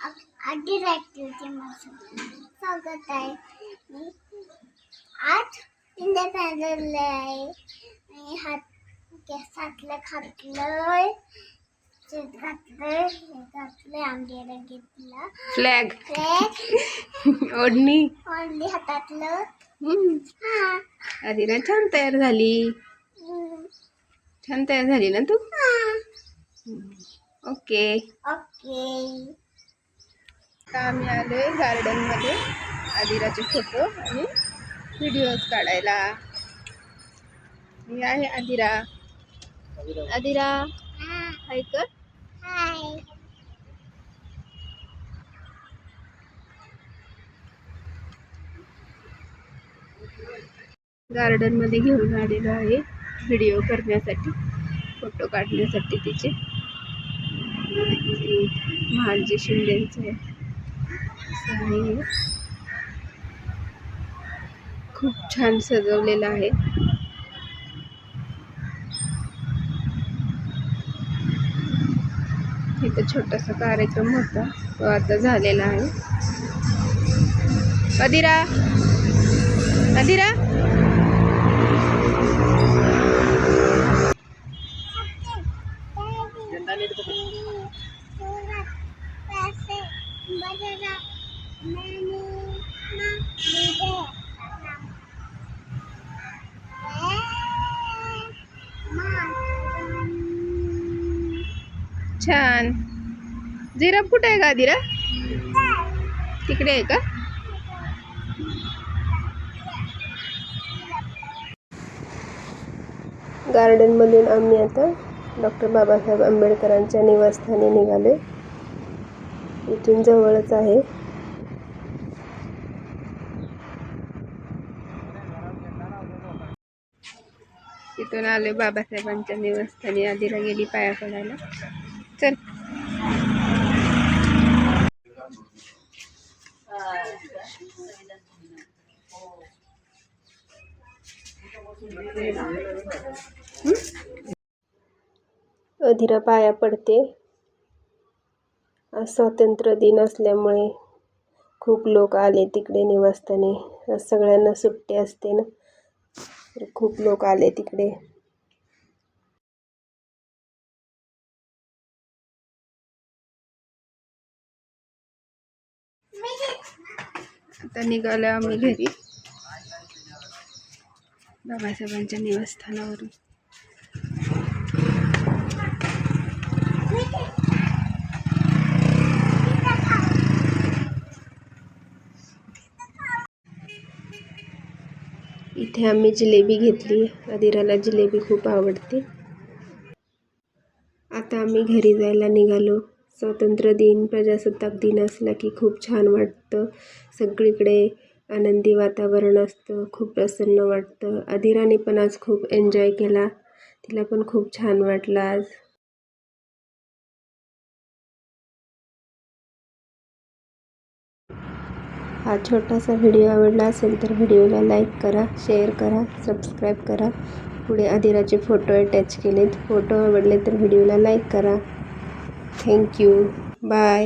आधी ॲक्टिव्हिटी माझं स्वागत आहे मी आज इंडिपेंडन्स डे आहे मी हात केसातलं घातलंय ते घातलंय हे. घातलंय आंब्याला घेतलं फ्लॅग फ्लॅग ओढणी ओढली हातातलं. हा आदिरा छान तयार झाली. छान तयार झाली ना तू? ओके. ओके. आता आम्ही आलो आहे गार्डनमध्ये आदिराचे फोटो आणि व्हिडिओज काढायला. मी आहे आदिरा. आदिरा हाय कर. गार्डनमध्ये गार्डनमध्ये घेऊन आलेलो आहे व्हिडिओ करण्यासाठी फोटो काढण्यासाठी तिचे. महालजी शिंदेचं. आहे खूप छान सजवलेलं आहे. इथं छोटासा कार्यक्रम होता. तो आता झालेला आहे. अदिरा. अधिरा छान. जिरा कुठे आहे का आदिरा तिकडे आहे का? गार्डनमधून आम्ही आता डॉक्टर बाबासाहेब आंबेडकरांच्या निवासस्थानी निघाले इथून जवळच आहे. तिथून आले बाबासाहेबांच्या निवासस्थानी आधीला गेली पाया पडायला. चल. अधिरा पाया पडते. आज स्वातंत्र्य दिन असल्यामुळे खूप लोक आले तिकडे निवासस्थानी. आज सगळ्यांना सुट्टी असते ना. खूप लोक आले तिकडे. आता निघालो आम्ही घरी. बाबासाहेबांच्या निवासस्थानावरून. इथे आम्ही जिलेबी घेतली. अदिराला जिलेबी खूप आवडते. आता आम्ही घरी जायला निघालो. स्वातंत्र्य दिन प्रजासत्ताक दिन असला की खूप छान वाटतं. सगळीकडे आनंदी वातावरण असतं खूप प्रसन्न वाटतं. अधिराने पण आज खूप एन्जॉय केला. तिला पण खूप छान वाटलं आज. हा छोटासा व्हिडिओ आवडला असेल तर व्हिडिओला लाईक करा शेअर करा सबस्क्राईब करा. पुढे अधिराचे फोटो अटॅच केलेत. फोटो आवडले तर व्हिडिओला लाईक करा. Thank you by